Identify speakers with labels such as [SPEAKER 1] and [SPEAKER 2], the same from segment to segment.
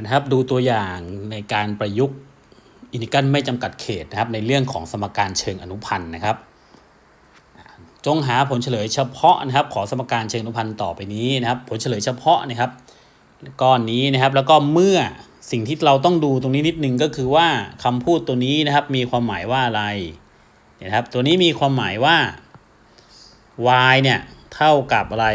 [SPEAKER 1] นะครับดูตัวอย่างในการประยุกต์อินิกันไม่จำกัดเขตนะครับในเรื่องของสมการเชิงอนุพันธ์นะครับ จงหาผลเฉลยเฉพาะนะครับขอสมการเชิงอนุพันธ์ต่อไปนี้นะครับ ผลเฉลยเฉพาะนะครับก้อนนี้นะครับแล้วก็เมื่อสิ่งที่เราต้องดูตรงนี้นิดนึงก็คือว่าคำพูดตัวนี้นะครับมีความหมายว่าอะไรนะครับตัวนี้มีความหมายว่า y เนี่ยเท่ากับอะไร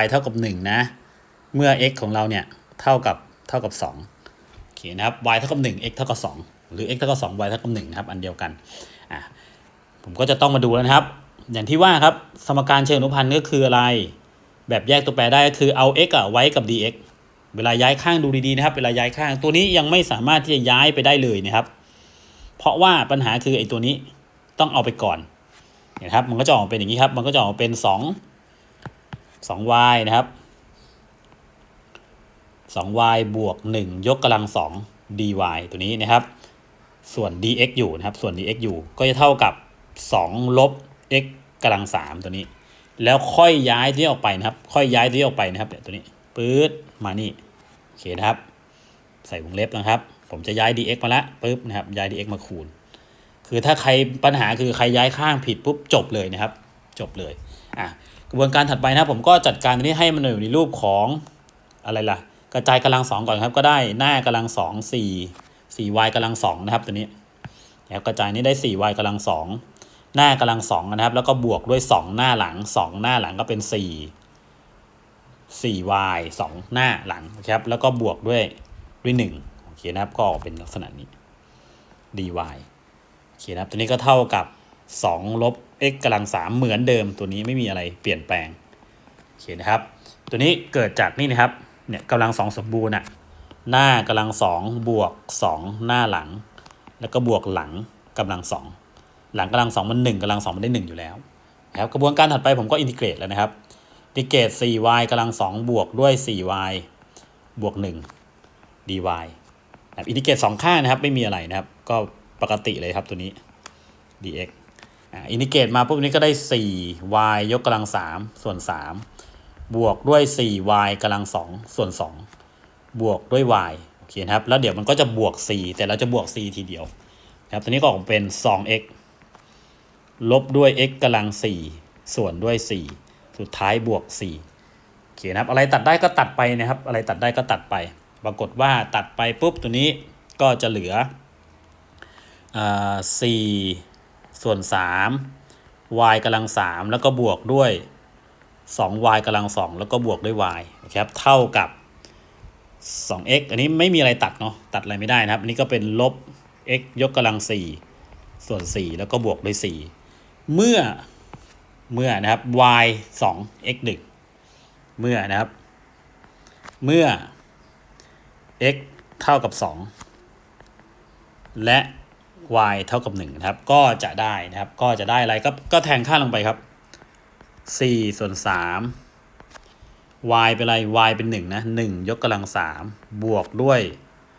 [SPEAKER 1] y เท่ากับ 1 นะ เมื่อ x ของเราเนี่ยเท่ากับ เท่ากับ2โอเคนะครับ y เท่ากับ1 x เท่ากับ2หรือ x เท่ากับ2 y เท่ากับ1นะครับ อันเดียวกันอะผมก็จะต้องมาดูแล้วนะครับ อย่างที่ว่าครับสมการเชิงอนุพันธ์ก็คืออะไร แบบแยกตัวแปรได้ก็คือเอา x อะไว้กับ dx เวลาย้ายข้างดูดีๆนะครับ เวลาย้ายข้างตัวนี้ยังไม่สามารถที่จะย้ายไปได้เลยนะครับ เพราะว่าปัญหาคือไอ้ตัวนี้ต้องเอาไปก่อนนะครับ มันก็จะออกเป็นอย่างนี้ครับ มันก็จะออกเป็น 2 2y นะครับ 2y บวก 1 ยกกำลัง 2 dy ตัวนี้นะครับ ส่วน dx อยู่นะครับ ส่วน dx อยู่ก็จะเท่ากับ 2 ลบ x กำลัง 3 ตัวนี้ แล้วค่อยย้ายตัวนี้ออกไปนะครับ ค่อยย้ายตัวนี้ออกไปนะครับเนี่ยตัวนี้ปื๊ดมานี่โอเคนะครับ ใส่วงเล็บนะครับ ผมจะย้าย dx มาละปุ๊บนะครับย้าย dx มาคูณ คือถ้าใครปัญหาคือใครย้ายข้างผิดปุ๊บจบเลยนะครับ จบเลยอะกระบวนการถัดไปนะครับผมก็จัดการตัวนี้ให้มันอยู่ในรูปของอะไรล่ะ กระจายกำลังสองก่อนครับ ก็ได้หน้ากำลังสองสี่สี่ y กำลังสองนะครับตัวนี้แล้วกระจายนี้ได้สี่ y กำลังสองหน้ากำลังสองนะครับ แล้วก็บวกด้วยสองหน้าหลังสองหน้าหลังก็เป็นสี่สี่ y สองหน้าหลังนะครับ แล้วก็บวกด้วยด้วยหนึ่งโอเคนะครับ ก็ออกเป็นลักษณะนี้ dy โอเคนะครับ ตัวนี้ก็เท่ากับ2ลบ x กำลัง3เหมือนเดิมตัวนี้ไม่มีอะไรเปลี่ยนแปลงโอเคนะครับ ตัวนี้เกิดจากนี่นะครับ เนี่ยกำลังสองสมบูรณ์อะหน้ากำลังสองบวกสองหน้าหลัง แล้วก็บวกหลังกำลังสองหลังกำลังสองมันหนึ่งกำลังสองมันได้หนึ่งอยู่แล้วนะครับกระบวนการถัดไปผมก็อินทิเกรตแล้วนะครับอินทิเกรต 4y กำลังสองบวกด้วย 4y บวก 1 dy นะอินทิเกรตสองข้างนะครับ ไม่มีอะไรนะครับ ก็ปกติเลยครับตัวนี้ dx อินทิเกรตมาปุ๊บนี้ก็ได้ 4y ยกกำลัง 3 ส่วน 3 บวกด้วย 4y กำลัง 2 ส่วน 2 บวกด้วย y โอเคนะครับ แล้วเดี๋ยวมันก็จะบวก 4 แต่เราจะบวก 4 ทีเดียวนะครับตัวนี้ก็ออกเป็น 2x ลบด้วย x กำลัง 4 ส่วนด้วย 4 สุดท้ายบวก 4 โอเคนะครับ อะไรตัดได้ก็ตัดไปนะครับ อะไรตัดได้ก็ตัดไป ปรากฏว่าตัดไปปุ๊บตัวนี้ก็จะเหลือสี่ส่วนสาม y กำลังสามแล้วก็บวกด้วย สอง y กำลังสองแล้วก็บวกด้วย y นะครับเท่ากับ 2x อันนี้ไม่มีอะไรตัดเนาะตัดอะไรไม่ได้นะครับ อันนี้ก็เป็นลบ x ยกกำลัง 4 ส่วน 4 แล้วก็บวกด้วย 4 เมื่อเมื่อนะครับ y 2 x 1เมื่อนะครับ เมื่อ x เท่ากับ 2 และ y เท่ากับ1นะครับ ก็จะได้นะครับ ก็จะได้อะไรก็ก็แทงค่าลงไปครับ 4ส่วน3 y เป็นอะไร y เป็น1นะ1ยกกำลัง3บวกด้วย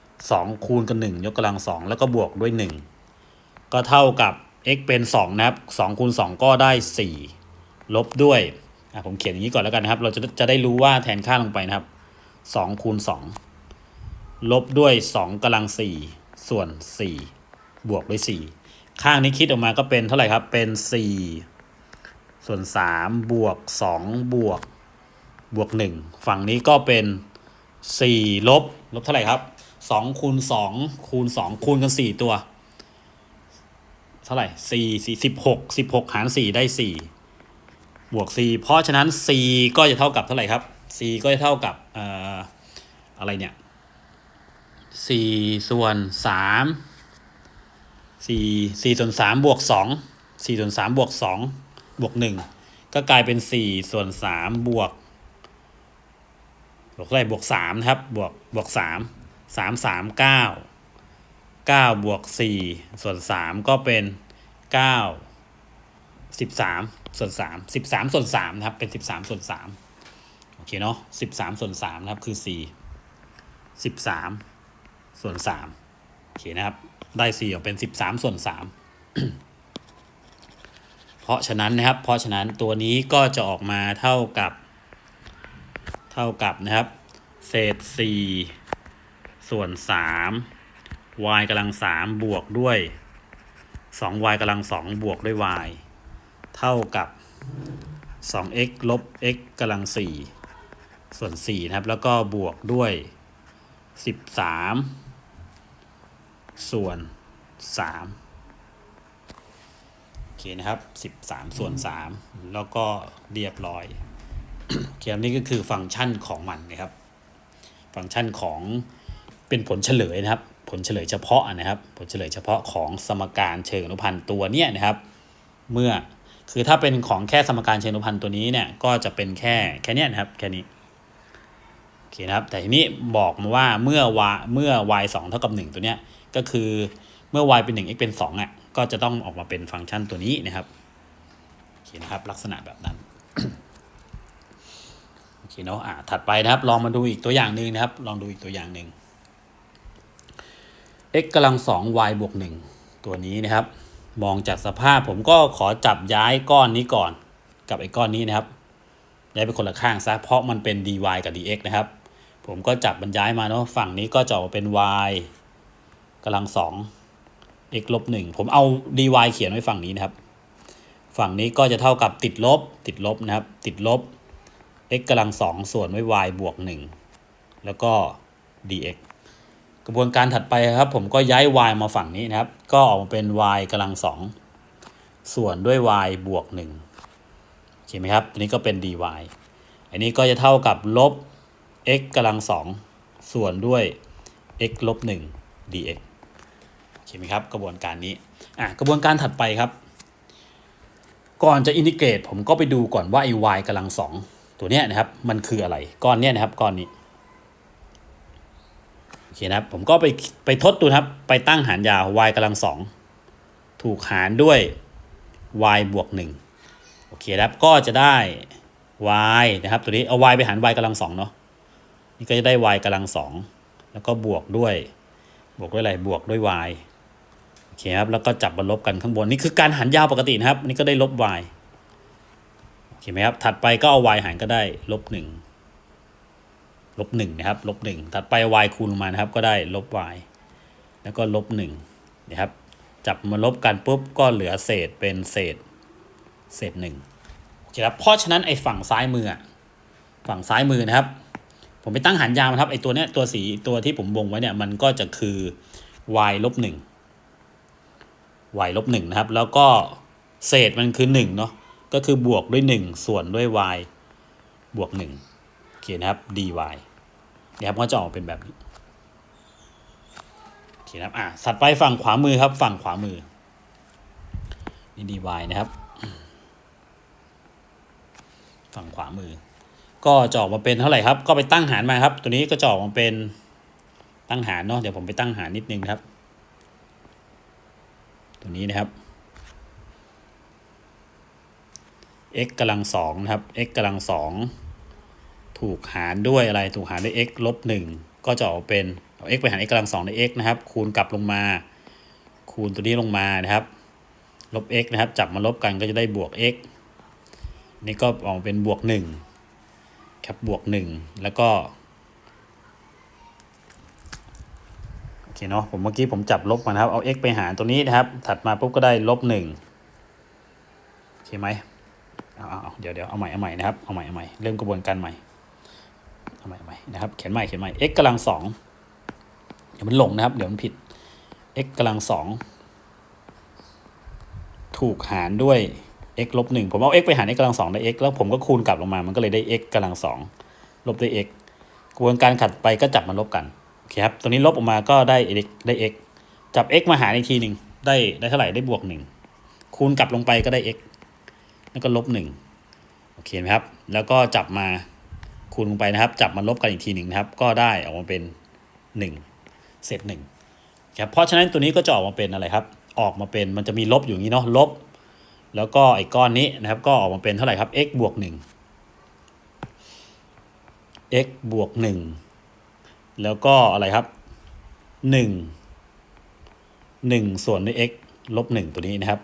[SPEAKER 1] 2คูณกับ1ยกกำลัง2แล้วก็บวกด้วย1ก็เท่ากับ x เป็น2นะครับ2คูณ2ก็ได้4ลบด้วยอะผมเขียนอย่างนี้ก่อนแล้วกันนะครับ เราจะจะได้รู้ว่าแทนค่าลงไปนะครับ2คูณ2ลบด้วย2กำลัง4ส่วน4บวกด้วย4ข้างนี้คิดออกมาก็เป็นเท่าไหร่ครับเป็น4 ส่วน3บวก2บวกบวก1ฝั่งนี้ก็เป็น4ลบลบเท่าไหร่ครับ2คูณ2คูณ2คูณกัน4ตัว เท่าไหร่4 4 16 16 หาร 4 ได้ 4 บวก 4 เพราะฉะนั้น c ก็จะเท่ากับเท่าไหร่ครับ c ก็จะเท่ากับเอ่ออะไรเนี่ย4ส่วน3 4 4ส่วน3บวก2 4ส่วน3บวก2 บวกหนึ่งก็กลายเป็นสี่ส่วนสามบวกบวกอะไรบวกสามนะครับบวกบวกสามสามสามเก้าเก้าบวกสี่ส่วนสามก็เป็นเก้าสิบสามส่วนสามสิบสามส่วนสามนะครับเป็นสิบสามส่วนสามโอเคเนาะสิบสามส่วนสามนะครับคือสี่สิบสามส่วนสามโอเคนะครับได้สี่ออกเป็นสิบสามส่วนสาม ราะฉะนั้นนะครับ เพราะฉะนั้นตัวนี้ก็จะออกมาเท่ากับ เท่ากับนะครับ เศษ4ส่วนสาม y กำลังสามบวกด้วยสอง y กำลังสองบวกด้วย y เท่ากับสอง x ลบ x กำลังสี่ส่วนสี่นะครับ แล้วก็บวกด้วยสิบสามส่วนสาม เคนะครับสิบสามส่วนสามแล้วก็เรียบร้อยโอเคครับนี่ก็คือฟังก์ชันของมันนะครับ ฟังก์ชันของเป็นผลเฉลยนะครับ ผลเฉลยเฉพาะนะครับ ผลเฉลยเฉพาะของสมการเชิงอนุพันธ์ตัวเนี้ยนะครับ เมื่อคือถ้าเป็นของแค่สมการเชิงอนุพันธ์ตัวนี้เนี่ยก็จะเป็นแค่แค่เนี้ยนะครับแค่นี้โอเคนะครับแต่ทีนี้บอกมาว่าเมื่อ y เมื่อ y 2เท่ากับ 1 ตัวเนี้ยก็คือเมื่อ y เป็น 1 x เป็น2อะ ก็จะต้องออกมาเป็นฟังก์ชันตัวนี้นะครับโอเคนะครับลักษณะแบบนั้นโอเคเนาะอะถัดไปนะครับ ลองมาดูอีกตัวอย่างหนึ่งนะครับ ลองดูอีกตัวอย่างหนึ่ง x กำลังสอง y บวกหนึ่งตัวนี้นะครับ มองจากสภาพผมก็ขอจับย้ายก้อนนี้ก่อน กับไอ้ก้อนนี้นะครับย้ายไปคนละข้างซะเพราะมันเป็น dy กับ dx นะครับ ผมก็จับมันย้ายมาเนาะฝั่งนี้ก็จะออกมาเป็น y กำลังสอง x ลบหนึ่งผมเอา dy เขียนไว้ฝั่งนี้นะครับ ฝั่งนี้ก็จะเท่ากับติดลบ ติดลบนะครับ ติดลบ x กำลังสองส่วนด้วย y บวกหนึ่งแล้วก็ dx กระบวนการถัดไปครับ ผมก็ย้าย y มาฝั่งนี้นะครับ ก็ออกมาเป็น y กำลังสองส่วนด้วย y บวกหนึ่งโอเคไหมครับอันนี้ก็เป็น dy อันนี้ก็จะเท่ากับลบ x กำลังสองส่วนด้วย x ลบหนึ่ง dx โอเคไหมครับ กระบวนการนี้อะกระบวนการถัดไปครับ ก่อนจะอินทิเกรตผมก็ไปดูก่อนว่าไอ้ y กำลังสองตัวเนี้ยนะครับ มันคืออะไรก้อนเนี้ยนะครับก้อนนี้โอเคนะครับผมก็ไปไปทดดูนะครับ ไปตั้งหารยาว y กำลังสองถูกหารด้วย y บวกหนึ่งโอเคนะครับก็จะได้ y นะครับตัวนี้เอา y ไปหาร y กำลังสองเนาะนี่ก็จะได้ y กำลังสองแล้วก็บวกด้วย บวกด้วยอะไรบวกด้วย y เคครับแล้วก็จับมาลบกันข้างบนนี่คือการหารยาวปกตินะครับนี่ก็ได้ลบ y โอเคไหมครับถัดไปก็เอา y หารก็ได้ลบหนึ่งลบหนึ่งนะครับลบหนึ่งถัดไป y คูณลงมานะครับก็ได้ลบ y แล้วก็ลบหนึ่งนะครับจับมาลบกันปุ๊บก็เหลือเศษเป็นเศษเศษหนึ่งโอเคครับเพราะฉะนั้นไอ้ฝั่งซ้ายมือฝั่งซ้ายมือนะครับ ผมไปตั้งหารยาวนะครับไอ้ตัวเนี้ยตัวสีตัวที่ผมวงไว้เนี่ยมันก็จะคือ y ลบหนึ่ง y ลบหนึ่งนะครับ แล้วก็เศษมันคือหนึ่งเนาะก็คือบวกด้วย 1 ส่วนด้วย y บวก1โอเคนะครับ dy นะครับก็จะออกเป็นแบบนี้โอเคนะครับอะสัดไปฝั่งขวามือครับ ฝั่งขวามือนี่ dy นะครับ ฝั่งขวามือ ก็จะออกมาเป็นเท่าไหร่ครับ ก็ไปตั้งหารมาครับ ตัวนี้ก็จะออกมาเป็นตั้งหารเนาะเดี๋ยวผมไปตั้งหารนิดนึงครับ ตัวนี้นะครับ x กำลังสองนะครับ x กำลังสองถูกหารด้วยอะไรถูกหารด้วย x ลบหนึ่งก็จะออกเป็นเอา x ไปหาร x กำลังสองใน x นะครับ คูณกลับลงมา คูณตัวนี้ลงมานะครับ ลบ x นะครับ จับมาลบกันก็จะได้บวก x นี่ก็ออกเป็นบวกหนึ่งครับบวกหนึ่งแล้วก็ คเนาะผมเมื่อกี้ผมจับลบมานะครับเอา x ไปหารตัวนี้นะครับ ถัดมาปุ๊บก็ได้ลบหนึ่งโอเคไหมเอาเอาเดี๋ยวเดี๋ยวเอาใหม่เอาใหม่นะครับเอาใหม่เอาใหม่เริ่มกระบวนการใหม่เอาใหม่เอาใหม่นะครับเขียนใหม่เขียนใหม่ x กำลังสองเดี๋ยวมันหลงนะครับ เดี๋ยวมันผิด x กำลังสองถูกหารด้วย x ลบหนึ่งผมเอา x ไปหาร x กำลังสองได้ x แล้วผมก็คูณกลับลงมา มันก็เลยได้ x กำลังสองลบด้วย x กระบวนการขัดไปก็จับมาลบกัน คครับ ตัวนี้ลบออกมาก็ได้ x ได้ x จับ x มาหารอีกทีหนึ่งได้ได้เท่าไหร่ได้บวกหนึ่งคูณกลับลงไปก็ได้ x แล้วก็ลบหนึ่งโอเคไหมครับ แล้วก็จับมาคูณลงไปนะครับ จับมาลบกันอีกทีหนึ่งนะครับ ก็ได้ออกมาเป็นหนึ่งเศษหนึ่งครับเพราะฉะนั้นตัวนี้ก็จะออกมาเป็นอะไรครับ ออกมาเป็นมันจะมีลบอยู่างนี้เนาะลบ แล้วก็ไอ้ก้อนนี้นะครับ ก็ออกมาเป็นเท่าไหร่ครับ x บวกหนึ่ง x บวกหนึ่ง แล้วก็อะไรครับหนึ่งหนึ่งส่วนด้วย x ลบหนึ่งตัวนี้นะครับ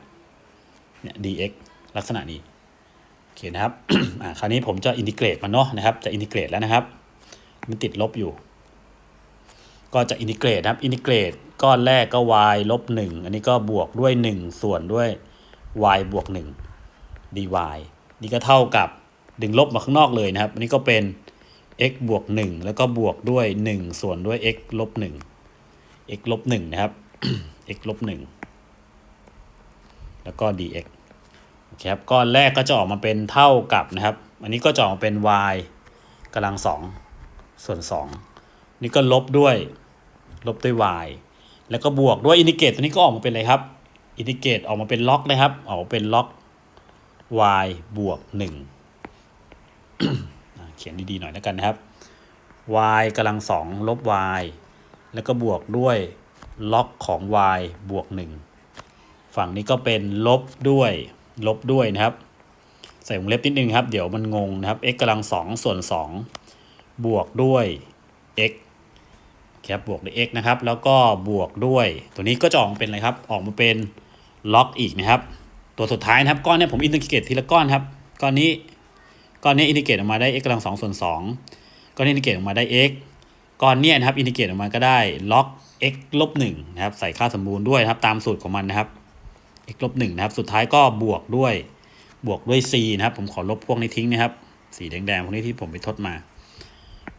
[SPEAKER 1] เนี่ย dx ลักษณะนี้โอเคนะครับอ่าคราวนี้ผมจะอินทิเกรตมันเนาะนะครับ จะอินทิเกรตแล้วนะครับ มันติดลบอยู่ ก็จะอินทิเกรตนะครับอินทิเกรตก้อนแรกก็ y ลบหนึ่งอันนี้ก็บวกด้วย 1 ส่วนด้วย y บวก 1 dy นี่ก็เท่ากับดึงลบมาข้างนอกเลยนะครับ อันนี้ก็เป็น x บวก 1 แล้วก็บวกด้วย 1 ส่วนด้วย x ลบ 1 x ลบ 1 นะครับ x ลบ 1 แล้วก็ dx โอเคครับ ก้อนแรกก็จะออกมาเป็นเท่ากับนะครับ อันนี้ก็จะออกมาเป็น y กำลังสองส่วน 2 นี่ก็ลบด้วย ลบด้วย y แล้วก็บวกด้วยอินดิเกรตตัวนี้ก็ออกมาเป็นอะไรครับ อินดิเกรตออกมาเป็นล็อกนะครับ ออกมาเป็นล็อก y บวก 1 เขียนดีๆหน่อยแล้วกันนะครับ y กำลังสองลบ y แล้วก็บวกด้วยล็อกของ y บวก 1 ฝั่งนี้ก็เป็นลบด้วยลบด้วยนะครับ ใส่วงเล็บนิดนึงครับ เดี๋ยวมันงงนะครับ x กำลังสองส่วน 2 บวกด้วย x ครับบวกด้วย x นะครับ แล้วก็บวกด้วย ตัวนี้ก็จะออกมาเป็นอะไรครับ ออกมาเป็นล็อกอีกนะครับ ตัวสุดท้ายนะครับ ก้อนนี้ผมอินทิเกรตทีละก้อนครับ ก้อนนี้ ก้อนนี้อินทิเกรตออกมาได้ x กำลังสองส่วนสองก้อนนี้อินทิเกรตออกมาได้ x ก้อนเนี้ยนะครับอินทิเกรตออกมาก็ได้ล็อก x ลบหนึ่งนะครับใส่ค่าสมบูรณ์ด้วยนะครับตามสูตรของมันนะครับ x ลบหนึ่งนะครับสุดท้ายก็บวกด้วยบวกด้วย c นะครับผมขอลบพวกนี้ทิ้งนะครับ สีแดงๆพวกนี้ที่ผมไปทดมา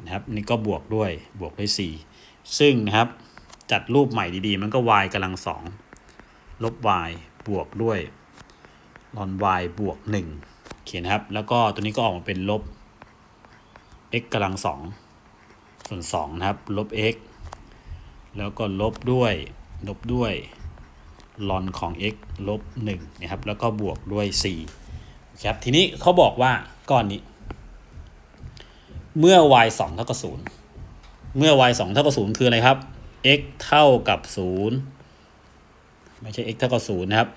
[SPEAKER 1] นะครับนี่ก็บวกด้วยบวกด้วย c ซึ่งนะครับจัดรูปใหม่ดีๆ มันก็ y กำลังสองลบ y บวกด้วยลอน y บวก1โอ เคนครับ แล้วก็ตัวนี้ก็ออกมาเป็นลบ x กำลังสองส่วน2นะครับ ลบ x แล้วก็ลบด้วย ลบด้วยลอนของ x ลบ1นะครับ แล้วก็บวกด้วย4ครับ ทีนี้เขาบอกว่าก้อนนี้ เมื่อ y 2เท่ากับ0เมื่อ y 2เท่ากับ0คืออะไรครับ x เท่ากับ0ไม่ใช่ x เท่ากับ0นะครับ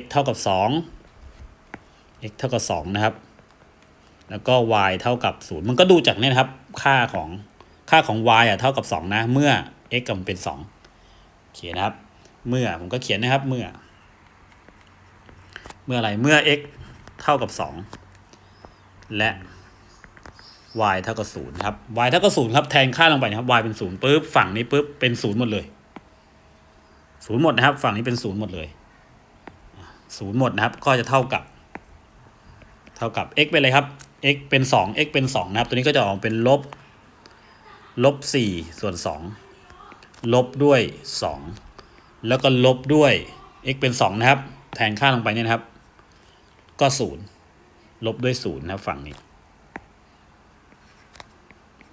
[SPEAKER 1] x เท่ากับ2 x เท่ากับ2นะครับ แล้วก็ y เท่ากับ 0 มันก็ดูจากเนี่ยนะครับ ค่าของค่าของ y อะเท่ากับ 2 นะ เมื่อ x กับมันเป็น2เขียนนะครับ เมื่อผมก็เขียนนะครับ เมื่อ เมื่ออะไร เมื่อ x เท่ากับ 2 และ y เท่ากับศูนย์ครับ y เท่ากับศูนย์ครับ แทนค่าลงไปนะครับ y เป็นศูนย์ปุ๊บ ฝั่งนี้ปุ๊บ เป็นศูนย์หมดเลย ศูนย์หมดนะครับ ฝั่งนี้เป็นศูนย์หมดเลย ศูนย์หมดนะครับ ก็จะเท่ากับ เท่ากับ x เป็นอะไรครับ x เป็นสอง x เป็นสองนะครับ ตัวนี้ก็จะออกเป็นลบลบสี่ส่วนสองลบด้วยสองแล้วก็ลบด้วย x เป็นสองนะครับ แทนค่าลงไปเนี่ยนะครับ ก็ศูนย์ลบด้วยศูนย์นะครับฝั่งนี้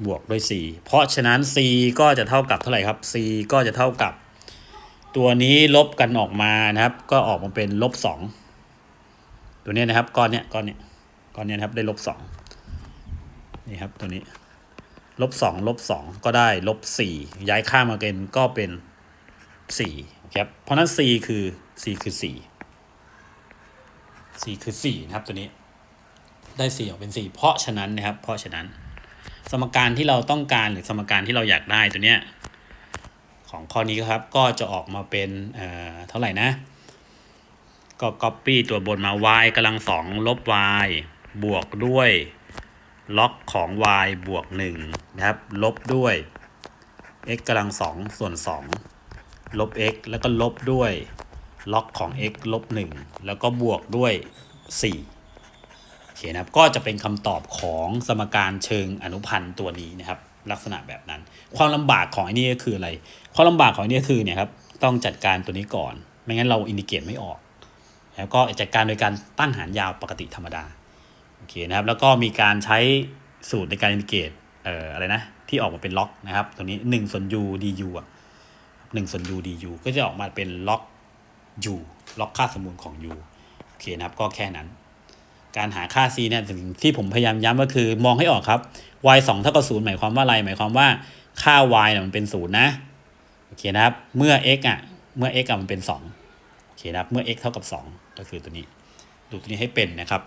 [SPEAKER 1] บวกด้วย 4 เพราะฉะนั้น c ก็จะเท่ากับเท่าไหร่ครับ c ก็จะเท่ากับ ตัวนี้ลบกันออกมานะครับ ก็ออกมาเป็นลบ 2 ตัวนี้นะครับก้อนเนี้ยก้อนเนี้ย ก้อนนี้นะครับได้ลบ2นี่ครับตัวนี้ลบ2ลบ2ก็ได้ลบ4ย้ายค่ามาเกณฑ์ก็เป็น4ครับเพราะนั้น c คือ c คือ4 c คือ4นะครับตัวนี้ได้4ออกเป็น4เพราะฉะนั้นนะครับเพราะฉะนั้น สมการที่เราต้องการหรือสมการที่เราอยากได้ตัวเนี้ยของข้อนี้ครับก็จะออกมาเป็นเอ่อเท่าไหร่นะก็ copy ตัวบนมา y กำลังสองลบ y บวกด้วยล็อกของ y บวก1นะครับ ลบด้วย x กำลังสองส่วน 2 ลบ x แล้วก็ลบด้วยล็อกของ x ลบ 1 แล้วก็บวกด้วย 4 โอเคนะครับ ก็จะเป็นคำตอบของสมการเชิงอนุพันธ์ตัวนี้นะครับ ลักษณะแบบนั้น ความลำบากของอันนี้ก็คืออะไร ความลำบากของอันนี้คือเนี่ยครับ ต้องจัดการตัวนี้ก่อน ไม่งั้นเราอินดิเกตไม่ออก แล้วก็จัดการโดยการตั้งหารยาวปกติธรรมดา อเคนะครับแล้วก็มีการใช้สูตรในการอินดิเกตเอ่ออะไรนะที่ออกมาเป็นล็อกนะครับตัวนี้1ส่วน u du อะ1ส่วน u du ก็จะออกมาเป็นล็อก u ล็อกค่าสมมูลของ u โอเคนะครับก็แค่นั้น การหาค่า c เนี่ยสิ่งที่ผมพยายามย้ำก็คือมองให้ออกครับ y 2เท่ากับ0หมายความว่าอะไร หมายความว่าค่า y เนี่ยมันเป็น0นะโอเคนะครับเมื่อ x อะเมื่อ x อะมันเป็น2โอเคนะครับเมื่อ x เท่ากับ 2 ก็คือตัวนี้ ดูตัวนี้ให้เป็นนะครับ